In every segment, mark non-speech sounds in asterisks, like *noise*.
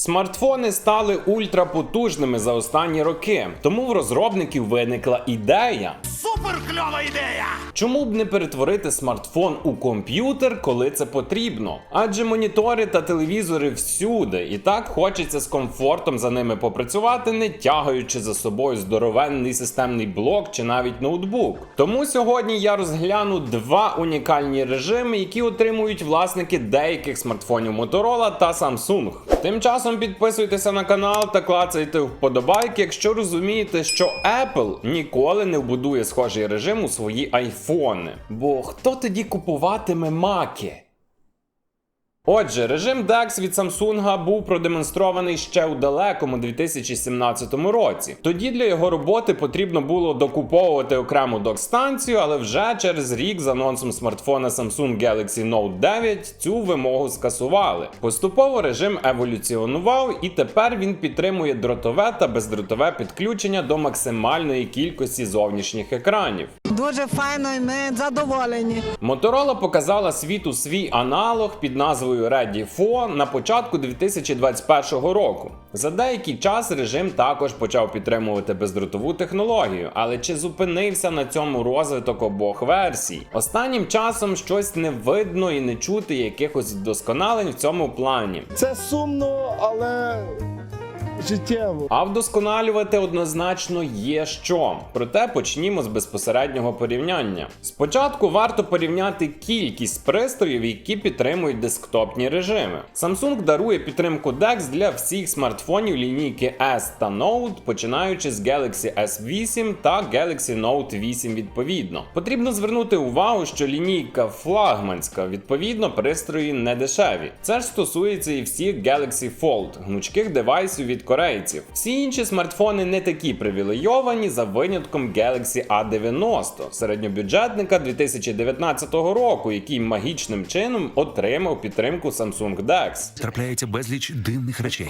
Смартфони стали ультрапотужними за останні роки, тому в розробників виникла ідея. Супер кльова ідея! Чому б не перетворити смартфон у комп'ютер, коли це потрібно? Адже монітори та телевізори всюди, і так хочеться з комфортом за ними попрацювати, не тягаючи за собою здоровенний системний блок чи навіть ноутбук. Тому сьогодні я розгляну два унікальні режими, які отримують власники деяких смартфонів Motorola та Samsung. Тим часом підписуйтеся на канал та клацайте вподобайки, якщо розумієте, що Apple ніколи не вбудує схожий режим у свої айфони. Бо хто тоді купуватиме маки? Отже, режим DeX від Samsung був продемонстрований ще у далекому 2017 році. Тоді для його роботи потрібно було докуповувати окрему док-станцію, але вже через рік з анонсом смартфона Samsung Galaxy Note 9 цю вимогу скасували. Поступово режим еволюціонував, і тепер він підтримує дротове та бездротове підключення до максимальної кількості зовнішніх екранів. Дуже файно і ми задоволені. Motorola показала світу свій аналог під назвою Ready 4 на початку 2021 року. За деякий час режим також почав підтримувати бездротову технологію, але чи зупинився на цьому розвиток обох версій? Останнім часом щось не видно і не чути якихось вдосконалень в цьому плані. Це сумно, але життєво. А вдосконалювати однозначно є що. Проте почнімо з безпосереднього порівняння. Спочатку варто порівняти кількість пристроїв, які підтримують десктопні режими. Samsung дарує підтримку DeX для всіх смартфонів лінійки S та Note, починаючи з Galaxy S8 та Galaxy Note 8 відповідно. Потрібно звернути увагу, що лінійка флагманська, відповідно, пристрої не дешеві. Це ж стосується і всіх Galaxy Fold, гнучких девайсів від корейців. Всі інші смартфони не такі привілейовані за винятком Galaxy A90, середньобюджетника 2019 року, який магічним чином отримав підтримку Samsung DeX. Трапляється безліч дивних речей.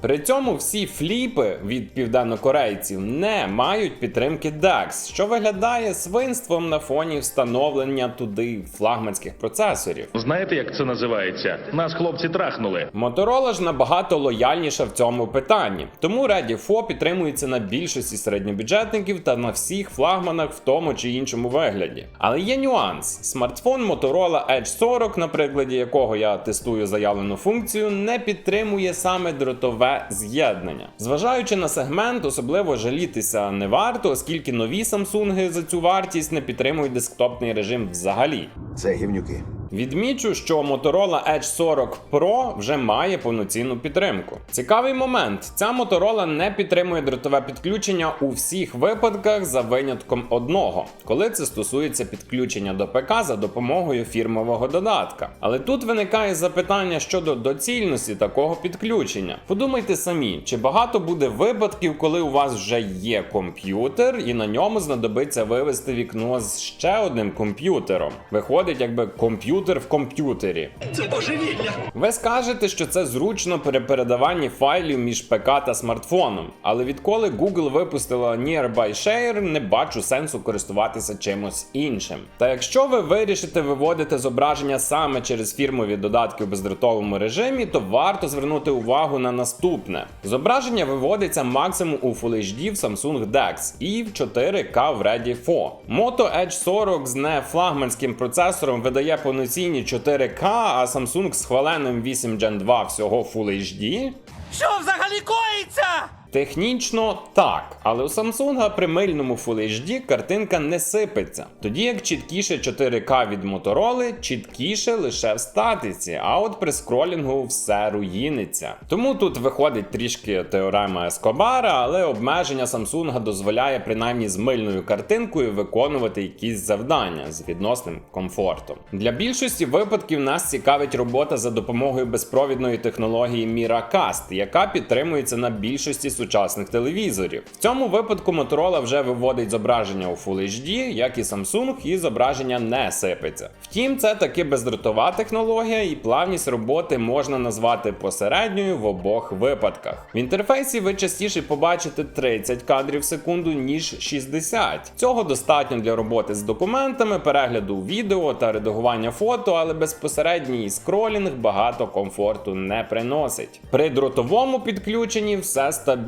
При цьому всі фліпи від південнокорейців не мають підтримки DeX, що виглядає свинством на фоні встановлення туди флагманських процесорів. Знаєте, як це називається? Нас хлопці трахнули. Motorola ж набагато лояльніша в цьому питанні, тому Ready 4 підтримується на більшості середньобюджетників та на всіх флагманах в тому чи іншому вигляді. Але є нюанс: смартфон Motorola Edge 40, на прикладі якого я тестую заявлену функцію, не підтримує саме дротове з'єднання. Зважаючи на сегмент, особливо жалітися не варто, оскільки нові Samsung за цю вартість не підтримують десктопний режим взагалі. Це гівнюки. Відмічу, що Motorola Edge 40 Pro вже має повноцінну підтримку. Цікавий момент: ця Motorola не підтримує дротове підключення у всіх випадках за винятком одного, коли це стосується підключення до ПК за допомогою фірмового додатка. Але тут виникає запитання щодо доцільності такого підключення. Подумайте самі, чи багато буде випадків, коли у вас вже є комп'ютер, і на ньому знадобиться вивести вікно з ще одним комп'ютером. Виходить, якби комп'ютер в комп'ютері. Це божевілля. Ви скажете, що це зручно при передаванні файлів між ПК та смартфоном. Але відколи Google випустила Nearby Share, не бачу сенсу користуватися чимось іншим. Та якщо ви вирішите виводити зображення саме через фірмові додатки у бездротовому режимі, то варто звернути увагу на наступне: зображення виводиться максимум у Full HD в Samsung DeX і в 4K в Ready 4. Moto Edge 40 з нефлагманським процесором видає повноцінні 4К, а Samsung з хваленим 8 Gen 2 всього Full HD. Що взагалі коїться? Технічно так, але у Samsung при мильному Full HD картинка не сипеться. Тоді як чіткіше 4К від Motorola, чіткіше лише в статиці, а от при скролінгу все руїниться. Тому тут виходить трішки теорема Ескобара, але обмеження Samsung дозволяє принаймні з мильною картинкою виконувати якісь завдання з відносним комфортом. Для більшості випадків нас цікавить робота за допомогою безпровідної технології Miracast, яка підтримується на більшості сучасних телевізорів. В цьому випадку Motorola вже виводить зображення у Full HD, як і Samsung, і зображення не сипеться. Втім, це таки бездротова технологія, і плавність роботи можна назвати посередньою в обох випадках. В інтерфейсі ви частіше побачите 30 кадрів в секунду, ніж 60. Цього достатньо для роботи з документами, перегляду відео та редагування фото, але безпосередній скролінг багато комфорту не приносить. При дротовому підключенні все стабільно.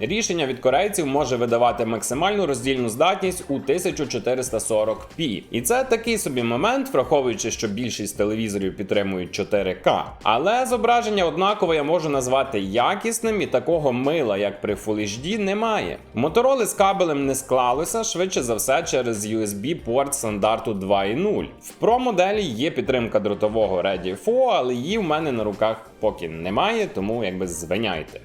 Рішення від корейців може видавати максимальну роздільну здатність у 1440p. І це такий собі момент, враховуючи, що більшість телевізорів підтримують 4К. Але зображення однакове я можу назвати якісним і такого мила, як при Full HD, немає. Мотороли з кабелем не склалося, швидше за все, через USB порт стандарту 2.0. В Pro моделі є підтримка дротового Ready 4, але її в мене на руках поки немає, тому якби звиняйте.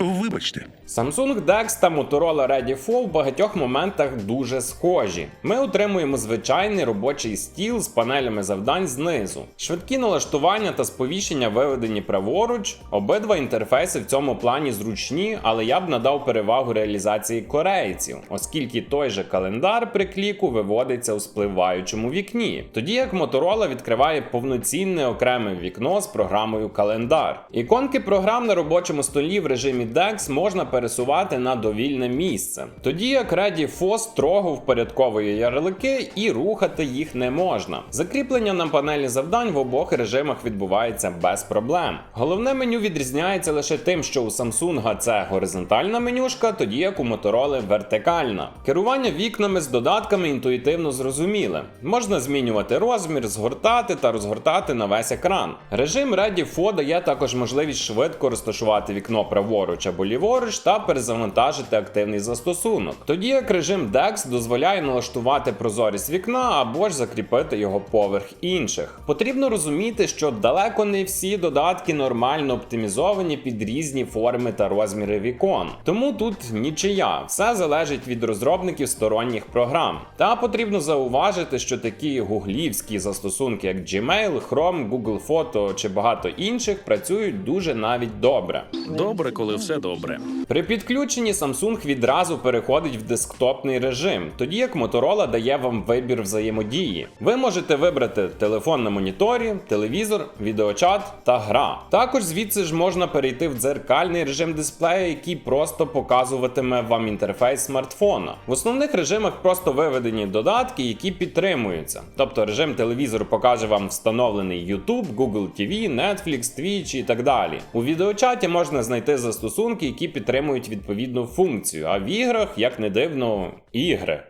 Вибачте. Samsung DeX та Motorola Ready 4 в багатьох моментах дуже схожі. Ми отримуємо звичайний робочий стіл з панелями завдань знизу. Швидкі налаштування та сповіщення виведені праворуч. Обидва інтерфейси в цьому плані зручні, але я б надав перевагу реалізації корейців, оскільки той же календар при кліку виводиться у спливаючому вікні, тоді як Motorola відкриває повноцінне окреме вікно з програмою календар. Іконки програм на робочому столі в режимі DeX можна пересувати на довільне місце, тоді як Ready 4 строго впорядковує ярлики і рухати їх не можна. Закріплення на панелі завдань в обох режимах відбувається без проблем. Головне меню відрізняється лише тим, що у Samsung це горизонтальна менюшка, тоді як у Motorola вертикальна. Керування вікнами з додатками інтуїтивно зрозуміле. Можна змінювати розмір, згортати та розгортати на весь екран. Режим Ready 4 дає також можливість швидко розташувати вікно праворуч або ліворуч та перезавантажити активний застосунок. Тоді як режим DeX дозволяє налаштувати прозорість вікна або ж закріпити його поверх інших. Потрібно розуміти, що далеко не всі додатки нормально оптимізовані під різні форми та розміри вікон. Тому тут нічия, все залежить від розробників сторонніх програм. Та потрібно зауважити, що такі гуглівські застосунки, як Gmail, Chrome, Google Фото чи багато інших, працюють дуже навіть добре. Добре, коли все добре. При підключенні Samsung відразу переходить в десктопний режим, тоді як Motorola дає вам вибір взаємодії. Ви можете вибрати телефон на моніторі, телевізор, відеочат та гра. Також звідси ж можна перейти в дзеркальний режим дисплея, який просто показуватиме вам інтерфейс смартфона. В основних режимах просто виведені додатки, які підтримуються. Тобто режим телевізору покаже вам встановлений YouTube, Google TV, Netflix, Twitch і так далі. У відеочаті можна знайти застосунки, які підтримують відповідну функцію, а в іграх, як не дивно, ігри.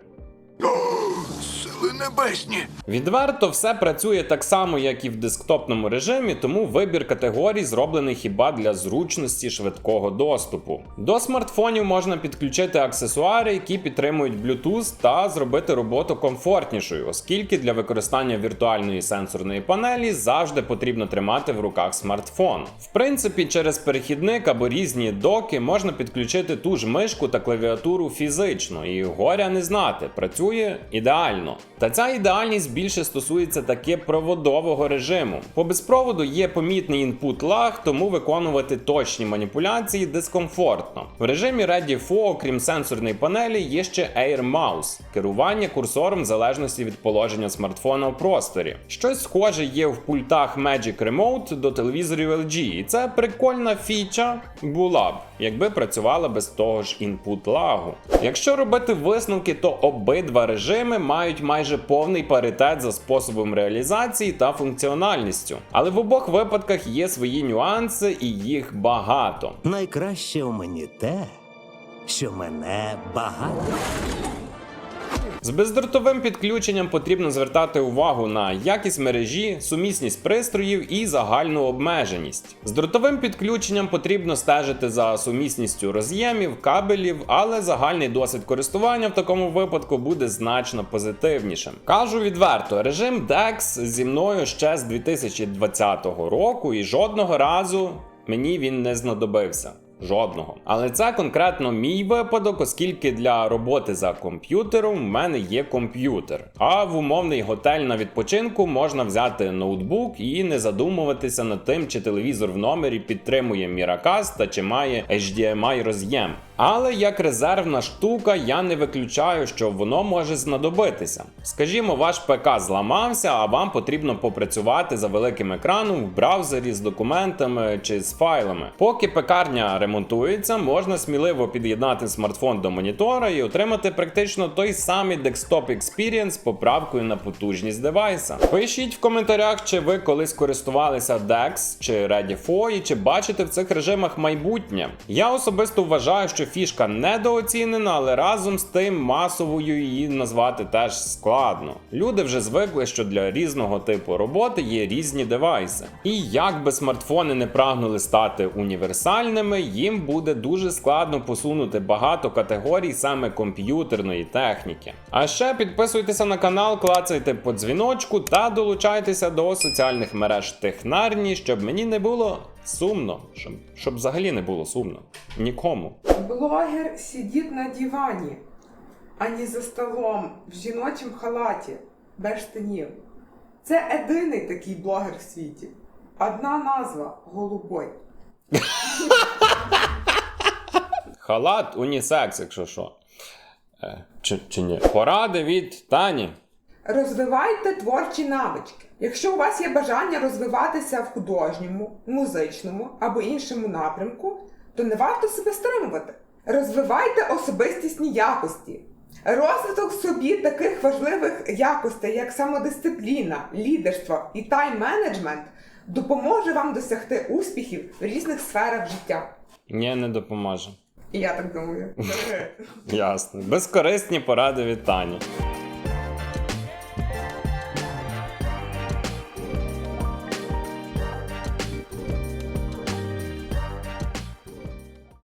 Небесні. Відверто все працює так само, як і в десктопному режимі, тому вибір категорій зроблений хіба для зручності швидкого доступу. До смартфонів можна підключити аксесуари, які підтримують Bluetooth, та зробити роботу комфортнішою, оскільки для використання віртуальної сенсорної панелі завжди потрібно тримати в руках смартфон. В принципі, через перехідник або різні доки можна підключити ту ж мишку та клавіатуру фізично, і горя не знати, працює ідеально. Та ця ідеальність більше стосується таки проводового режиму. По безпроводу є помітний інпут лаг, тому виконувати точні маніпуляції дискомфортно. В режимі Ready 4, окрім сенсорної панелі, є ще Air Mouse – керування курсором в залежності від положення смартфона в просторі. Щось схоже є в пультах Magic Remote до телевізорів LG, і це прикольна фіча була б, якби працювала без того ж інпут лагу. Якщо робити висновки, то обидва режими мають майже повний паритет за способом реалізації та функціональністю. Але в обох випадках є свої нюанси і їх багато. Найкраще у мені те, що мене багато. З бездротовим підключенням потрібно звертати увагу на якість мережі, сумісність пристроїв і загальну обмеженість. З дротовим підключенням потрібно стежити за сумісністю роз'ємів, кабелів, але загальний досвід користування в такому випадку буде значно позитивнішим. Кажу відверто, режим DeX зі мною ще з 2020 року і жодного разу мені він не знадобився. Жодного. Але це конкретно мій випадок, оскільки для роботи за комп'ютером в мене є комп'ютер. А в умовний готель на відпочинку можна взяти ноутбук і не задумуватися над тим, чи телевізор в номері підтримує Miracast та чи має HDMI роз'єм. Але як резервна штука, я не виключаю, що воно може знадобитися. Скажімо, ваш ПК зламався, а вам потрібно попрацювати за великим екраном в браузері з документами чи з файлами. Поки пекарня ремонтується, можна сміливо під'єднати смартфон до монітора і отримати практично той самий Desktop Experience з поправкою на потужність девайса. Пишіть в коментарях, чи ви колись користувалися DeX чи Ready і чи бачите в цих режимах майбутнє. Я особисто вважаю, що фішка недооцінена, але разом з тим масовою її назвати теж складно. Люди вже звикли, що для різного типу роботи є різні девайси. І як би смартфони не прагнули стати універсальними, їм буде дуже складно посунути багато категорій саме комп'ютерної техніки. А ще підписуйтеся на канал, клацайте по дзвіночку та долучайтеся до соціальних мереж Технарні, щоб мені не було сумно, щоб, щоб взагалі не було сумно. Нікому. Блогер сидит на диване, а не за столом в жіночому халаті, без штанів. Це єдиний такий блогер в світі. Одна назва голубой. *laughs* Халат унісекс, якщо що. Е, чи, чи ні? Поради від Тані. Розвивайте творчі навички. Якщо у вас є бажання розвиватися в художньому, музичному або іншому напрямку, то не варто себе стримувати. Розвивайте особистісні якості. Розвиток в собі таких важливих якостей, як самодисципліна, лідерство і тайм-менеджмент, допоможе вам досягти успіхів в різних сферах життя. Ні, не допоможе. Я так думаю. Ясно. Безкорисні поради від Тані.